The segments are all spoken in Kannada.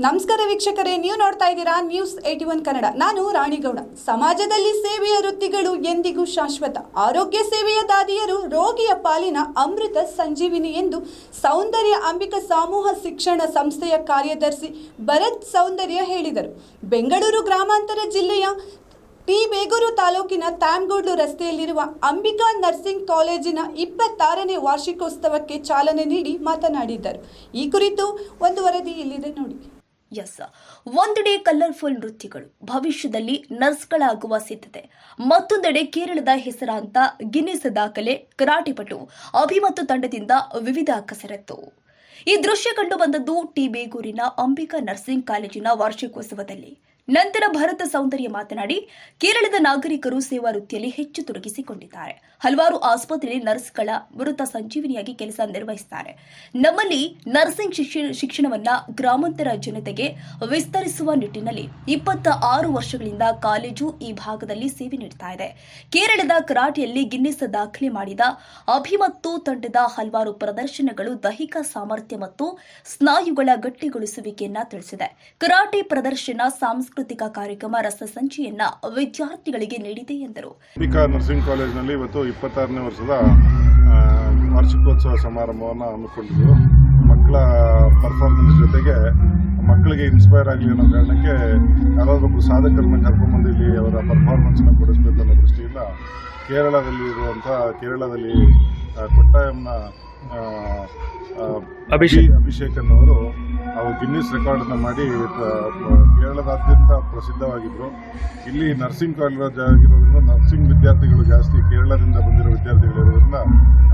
ನಮಸ್ಕಾರ ವೀಕ್ಷಕರೇ, ನೀವು ನೋಡ್ತಾ ಇದ್ದೀರಾ ನ್ಯೂಸ್ ಏಟಿ ಒನ್ ಕನ್ನಡ. ನಾನು ರಾಣಿಗೌಡ ಸಮಾಜದಲ್ಲಿ ಸೇವೆಯ ವೃತ್ತಿಗಳು ಎಂದಿಗೂ ಶಾಶ್ವತ. ಆರೋಗ್ಯ ಸೇವೆಯ ದಾದಿಯರು ರೋಗಿಯ ಪಾಲಿನ ಅಮೃತ ಸಂಜೀವಿನಿ ಎಂದು ಸೌಂದರ್ಯ ಅಂಬಿಕಾ ಸಮೂಹ ಶಿಕ್ಷಣ ಸಂಸ್ಥೆಯ ಕಾರ್ಯದರ್ಶಿ ಭರತ್ ಸೌಂದರ್ಯ ಹೇಳಿದರು. ಬೆಂಗಳೂರು ಗ್ರಾಮಾಂತರ ಜಿಲ್ಲೆಯ ಟಿ ಬೇಗೂರು ತಾಲೂಕಿನ ತ್ಯಾಮ್ಗೋಡ್ಲು ರಸ್ತೆಯಲ್ಲಿರುವ ಅಂಬಿಕಾ ನರ್ಸಿಂಗ್ ಕಾಲೇಜಿನ ಇಪ್ಪತ್ತಾರನೇ ವಾರ್ಷಿಕೋತ್ಸವಕ್ಕೆ ಚಾಲನೆ ನೀಡಿ ಮಾತನಾಡಿದ್ದರು ಈ ಕುರಿತು ಒಂದು ವರದಿ ಇಲ್ಲಿದೆ ನೋಡಿ. ಎಸ್ ಒಂದೆಡೆ ಕಲರ್ಫುಲ್ ನೃತ್ಯಗಳು, ಭವಿಷ್ಯದಲ್ಲಿ ನರ್ಸ್ಗಳಾಗುವ ಸಿದ್ಧತೆ. ಮತ್ತೊಂದೆಡೆ ಕೇರಳದ ಹೆಸರಾಂತ ಗಿನ್ನಿಸ್ ದಾಖಲೆ ಕರಾಟೆಪಟು ಅಭಿಮತ್ತು ತಂಡದಿಂದ ವಿವಿಧ ಕಸರತ್ತು. ಈ ದೃಶ್ಯ ಕಂಡು ಬಂದದ್ದು ಟಿ ಬೇಗೂರಿನ ಅಂಬಿಕಾ ನರ್ಸಿಂಗ್ ಕಾಲೇಜಿನ ವಾರ್ಷಿಕೋತ್ಸವದಲ್ಲಿ. ನಂತರ ಭರತ ಸೌಂದರ್ಯ ಮಾತನಾಡಿ, ಕೇರಳದ ನಾಗರಿಕರು ಸೇವಾ ವೃತ್ತಿಯಲ್ಲಿ ಹೆಚ್ಚು ತೊಡಗಿಸಿಕೊಂಡಿದ್ದಾರೆ. ಹಲವಾರು ಆಸ್ಪತ್ರೆಯಲ್ಲಿ ನರ್ಸ್ಗಳ ಮೃತ ಸಂಜೀವಿನಿಯಾಗಿ ಕೆಲಸ ನಿರ್ವಹಿಸುತ್ತಾರೆ. ನಮ್ಮಲ್ಲಿ ನರ್ಸಿಂಗ್ ಶಿಕ್ಷಣ ಶಿಕ್ಷಣವನ್ನ ಗ್ರಾಮಾಂತರ ಜನತೆಗೆ ವಿಸ್ತರಿಸುವ ನಿಟ್ಟಿನಲ್ಲಿ ಇಪ್ಪತ್ತ ಆರು ವರ್ಷಗಳಿಂದ ಕಾಲೇಜು ಈ ಭಾಗದಲ್ಲಿ ಸೇವೆ ನೀಡುತ್ತಾ ಇದೆ. ಕೇರಳದ ಕರಾಟೆಯಲ್ಲಿ ಗಿನ್ನಿಸ್ ದಾಖಲೆ ಮಾಡಿದ ಅಭಿಮತ್ತು ತಂಡದ ಹಲವಾರು ಪ್ರದರ್ಶನಗಳು ದೈಹಿಕ ಸಾಮರ್ಥ್ಯ ಮತ್ತು ಸ್ನಾಯುಗಳ ಗಟ್ಟಿಗೊಳಿಸುವಿಕೆಯನ್ನ ತಿಳಿಸಿದೆ. ಕರಾಟೆ ಪ್ರದರ್ಶನ ಸಾಂಸ್ಕೃತಿಕ ಕಾರ್ಯಕ್ರಮ ರಸಸಂಚಿಯನ್ನ ವಿದ್ಯಾರ್ಥಿಗಳಿಗೆ ನೀಡಿದೆ ಎಂದರು. ಅಂಬಿಕಾ ನರ್ಸಿಂಗ್ ಕಾಲೇಜಿನಲ್ಲಿ ಇವತ್ತು ಇಪ್ಪತ್ತಾರನೇ ವರ್ಷದ ವಾರ್ಷಿಕೋತ್ಸವ ಸಮಾರಂಭವನ್ನು ಹಮ್ಮಿಕೊಂಡಿದ್ದು ಮಕ್ಕಳ ಪರ್ಫಾರ್ಮೆನ್ಸ್ ಜೊತೆಗೆ ಮಕ್ಕಳಿಗೆ ಇನ್ಸ್ಪೈರ್ ಆಗಲಿ ಅನ್ನೋ ಕಾರಣಕ್ಕೆ ಯಾರಾದೊಬ್ಬರು ಸಾಧಕರನ್ನ ಕರ್ಕೊಂಡ್ಬಂದು ಇಲ್ಲಿ ಅವರ ಪರ್ಫಾರ್ಮೆನ್ಸ್ನ ಕೊಡಿಸ್ಬೇಕು ಅನ್ನೋ ದೃಷ್ಟಿಯಿಂದ ಕೇರಳದಲ್ಲಿ ಇರುವಂಥ ಕೇರಳದಲ್ಲಿ ಕೊಟ್ಟಾಯಂನ ಅಭಿಷೇಕ್. ಅಭಿಷೇಕ್ ಅನ್ನೋರು ಅವರು ಗಿನ್ನಿಸ್ ರೆಕಾರ್ಡನ್ನು ಮಾಡಿ ಕೇರಳದಾದ್ಯಂತ ಪ್ರಸಿದ್ಧವಾಗಿದ್ದರು ಇಲ್ಲಿ ನರ್ಸಿಂಗ್ ಕಾಲೇಜ್ ಆಗಿರೋದ್ರಿಂದ ನರ್ಸಿಂಗ್ ವಿದ್ಯಾರ್ಥಿಗಳು ಜಾಸ್ತಿ ಕೇರಳದಿಂದ ಬಂದಿರೋ ವಿದ್ಯಾರ್ಥಿಗಳಿರೋದ್ರಿಂದ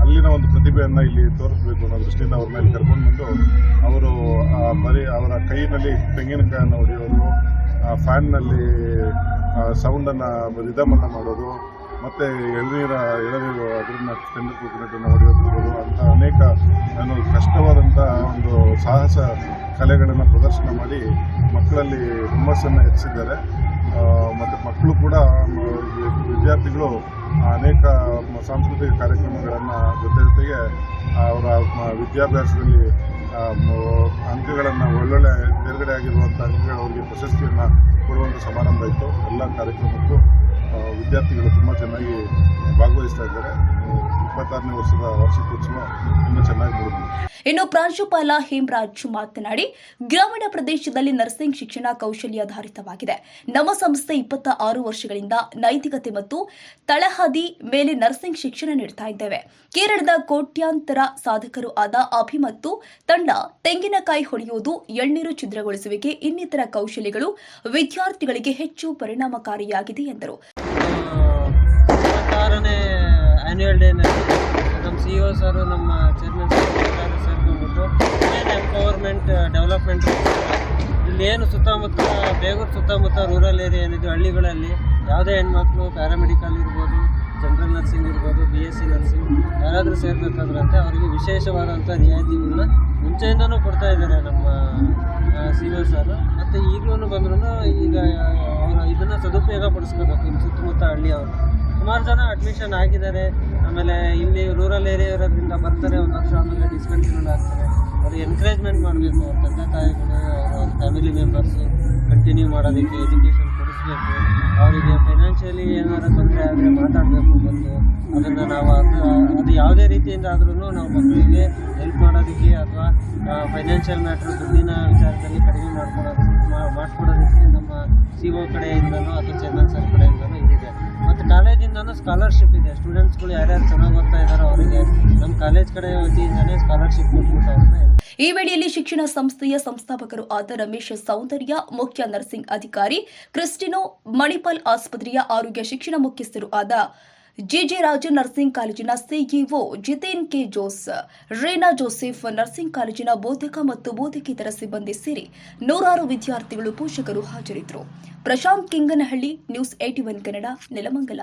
ಅಲ್ಲಿನ ಒಂದು ಪ್ರತಿಭೆಯನ್ನು ಇಲ್ಲಿ ತೋರಿಸ್ಬೇಕು ಅನ್ನೋ ದೃಷ್ಟಿಯಿಂದ ಅವ್ರ ಮೇಲೆ ಕರ್ಕೊಂಡು ಬಂದು ಅವರು ಮರಿ ಬರೀ ಅವರ ಕೈನಲ್ಲಿ ತೆಂಗಿನಕಾಯನ್ನು ಹೊಡೆಯೋದು ಫ್ಯಾನ್ನಲ್ಲಿ ಸೌಂಡನ್ನು ರಿದಮನ್ನು ಮಾಡೋದು ಮತ್ತು ಎಳನೀರ, ಎಳನೀರು ಅದನ್ನು ತೆಂಗು ಕೋಕೋನಟನ್ನು ಹೊಡೆಯೋದಿರ್ಬೋದು ಅಂತ ಅನೇಕ ಏನು ಕಷ್ಟವಾದಂಥ ಒಂದು ಸಾಹಸ ಕಲೆಗಳನ್ನು ಪ್ರದರ್ಶನ ಮಾಡಿ ಮಕ್ಕಳಲ್ಲಿ ಹುಮ್ಮಸ್ಸನ್ನು ಹೆಚ್ಚಿಸಿದ್ದಾರೆ. ಮತ್ತು ಮಕ್ಕಳು ಕೂಡ ವಿದ್ಯಾರ್ಥಿಗಳು ಅನೇಕ ಸಾಂಸ್ಕೃತಿಕ ಕಾರ್ಯಕ್ರಮಗಳನ್ನು ಜೊತೆ ಜೊತೆಗೆ ಅವರ ವಿದ್ಯಾಭ್ಯಾಸದಲ್ಲಿ ಅಂಕಗಳನ್ನು ಒಳ್ಳೊಳ್ಳೆ ತೇರ್ಗಡೆ ಆಗಿರುವಂಥ ಅಂಕಗಳು ಅವರಿಗೆ ಪ್ರಶಸ್ತಿಯನ್ನು ಕೊಡುವಂಥ ಸಮಾರಂಭ ಇತ್ತು. ಎಲ್ಲ ಕಾರ್ಯಕ್ರಮಕ್ಕೂ ವಿದ್ಯಾರ್ಥಿಗಳು ತುಂಬ ಚೆನ್ನಾಗಿ ಭಾಗವಹಿಸ್ತಾ ಇದ್ದಾರೆ. ಇನ್ನೂ ಪ್ರಾಂಶುಪಾಲ ಹೇಮರಾಜ್ ಮಾತನಾಡಿ, ಗ್ರಾಮೀಣ ಪ್ರದೇಶದಲ್ಲಿ ನರ್ಸಿಂಗ್ ಶಿಕ್ಷಣ ಕೌಶಲ್ಯಾಧಾರಿತವಾಗಿದೆ. ನಮ್ಮ ಸಂಸ್ಥೆ ಇಪ್ಪತ್ತ ಆರು ವರ್ಷಗಳಿಂದ ನೈತಿಕತೆ ಮತ್ತು ತಳಹದಿ ಮೇಲೆ ನರ್ಸಿಂಗ್ ಶಿಕ್ಷಣ ನೀಡ್ತಾ ಇದ್ದೇವೆ. ಕೇರಳದ ಕೋಟ್ಯಾಂತರ ಸಾಧಕರು ಆದ ಅಭಿ ಮತ್ತು ತಂಡ ತೆಂಗಿನಕಾಯಿ ಹೊಡೆಯುವುದು, ಎಳ್ನೀರು ಛಿದ್ರಗೊಳಿಸುವಿಕೆ ಇನ್ನಿತರ ಕೌಶಲ್ಯಗಳು ವಿದ್ಯಾರ್ಥಿಗಳಿಗೆ ಹೆಚ್ಚು ಪರಿಣಾಮಕಾರಿಯಾಗಿದೆ ಎಂದರು. ಆ್ಯನ್ಯುವಲ್ ಡೇನಲ್ಲಿ ನಮ್ಮ ಸಿ ಒ ಸರು, ನಮ್ಮ ಚೇರ್ಮನ್ ಸರ್ ಸರ್ ಬಂದ್ಬಿಟ್ಟು ಏನು ಎಂಪವರ್ಮೆಂಟ್ ಡೆವಲಪ್ಮೆಂಟ್ ಇಲ್ಲಿ ಏನು ಸುತ್ತಮುತ್ತ, ಬೇಗೂರು ಸುತ್ತಮುತ್ತ ರೂರಲ್ ಏರಿಯಾ ಏನಿದೆ, ಹಳ್ಳಿಗಳಲ್ಲಿ ಯಾವುದೇ ಹೆಣ್ಮಕ್ಳು ಪ್ಯಾರಾಮೆಡಿಕಲ್ ಇರ್ಬೋದು ಜನರಲ್ ನರ್ಸಿಂಗ್ ಇರ್ಬೋದು ಬಿ ಎಸ್ ಸಿ ನರ್ಸಿಂಗ್ ಯಾರಾದರೂ ಸೇರ್ಬೇಕಾದ್ರಂತೆ, ಅವರಿಗೆ ವಿಶೇಷವಾದಂಥ ರಿಯಾಯಿತಿಗಳನ್ನ ಮುಂಚೆಯಿಂದನೂ ಕೊಡ್ತಾ ಇದ್ದಾರೆ ನಮ್ಮ ಸಿ ಒ ಸರ್. ಮತ್ತು ಈಗಲೂ ಬಂದ್ರೂ ಈಗ ಅವರು ಇದನ್ನು ಸದುಪಯೋಗ ಪಡಿಸ್ಕೋಬೇಕು ಸುತ್ತಮುತ್ತ ಹಳ್ಳಿಯವರು. ಸುಮಾರು ಜನ ಅಡ್ಮಿಷನ್ ಆಗಿದ್ದಾರೆ. ಆಮೇಲೆ ಇಲ್ಲಿ ರೂರಲ್ ಏರಿಯಾ ಇರೋದ್ರಿಂದ ಬರ್ತಾರೆ, ಒಂದು ವರ್ಷ ಆಮೇಲೆ ಡಿಸ್ಕಂಟಿನ್ಯೂಡ್ ಆಗ್ತಾರೆ. ಅವ್ರಿಗೆ ಎನ್ಕರೇಜ್ಮೆಂಟ್ ಮಾಡಬೇಕು. ಅವ್ರ ತಂದೆ ತಾಯಿಗಳು, ಅವರ ಫ್ಯಾಮಿಲಿ ಮೆಂಬರ್ಸು ಕಂಟಿನ್ಯೂ ಮಾಡೋದಕ್ಕೆ ಎಜುಕೇಷನ್ ಕೊಡಿಸ್ಬೇಕು. ಅವರಿಗೆ ಫೈನಾನ್ಷಿಯಲಿ ಏನಾದ್ರು ತೊಂದರೆ ಆದರೆ ಮಾತಾಡಬೇಕು ಬಂದು. ಅದನ್ನು ನಾವು ಅದು ಅದು ಯಾವುದೇ ರೀತಿಯಿಂದ ಆದ್ರೂ ನಾವು ಮಕ್ಕಳಿಗೆ ಹೆಲ್ಪ್ ಮಾಡೋದಕ್ಕೆ ಅಥವಾ ಫೈನಾನ್ಷಿಯಲ್ ಮ್ಯಾಟ್ರ್ ದುಡ್ಡಿನ ವಿಚಾರದಲ್ಲಿ ಕಡಿಮೆ ಮಾಡ್ಕೊಡೋದಕ್ಕೆ ಮಾಡ್ಕೊಡೋದಕ್ಕೆ ನಮ್ಮ ಸಿ ಒ ಕಡೆಯಿಂದನೂ ಅಥವಾ ಚೇರ್ಮನ್ ಸರ್ ಕಡೆಯಿಂದನೂ ಇದಿದೆ. ಮತ್ತು ಕಾಲೇಜಿಂದನೂ ಸ್ಕಾಲರ್ಶಿಪ್ ಇದೆ. ಸ್ಟೂಡೆಂಟ್ಸ್ಗಳು ಯಾರ್ಯಾರು ಚೆನ್ನಾಗಿ ಓದ್ತಾ ಇದ್ದಾರೋ ಅವರಿಗೆ ನಮ್ಮ ಕಾಲೇಜ್ ಕಡೆ ವತಿಯಿಂದನೇ ಸ್ಕಾಲರ್ಶಿಪ್ ಕೊಟ್ಬಿಟ್ಟು ಅವ್ರನ್ನ ಈ ವೇಳೆಯಲ್ಲಿ ಶಿಕ್ಷಣ ಸಂಸ್ಥೆಯ ಸಂಸ್ಥಾಪಕರು ಆದ ರಮೇಶ್ ಸೌಂದರ್ಯ, ಮುಖ್ಯ ನರ್ಸಿಂಗ್ ಅಧಿಕಾರಿ ಕ್ರಿಸ್ಟಿನೋ ಮಣಿಪಾಲ್ ಆಸ್ಪತ್ರೆಯ ಆರೋಗ್ಯ ಶಿಕ್ಷಣ ಮುಖ್ಯಸ್ಥರು ಆದ ಜೆಜೆ ರಾಜ ನರ್ಸಿಂಗ್ ಕಾಲೇಜಿನ CEO Jiten K Jose, Reena Joseph nursing ಕಾಲೇಜಿನ ಬೋಧಕ ಮತ್ತು ಬೋಧಕೇತರ ಸಿಬ್ಬಂದಿ ಸೇರಿ ನೂರಾರು ವಿದ್ಯಾರ್ಥಿಗಳು ಪೋಷಕರು ಹಾಜರಿದ್ದರು. Prashant Kinganahalli, news A T one Kannada, Nelamangala.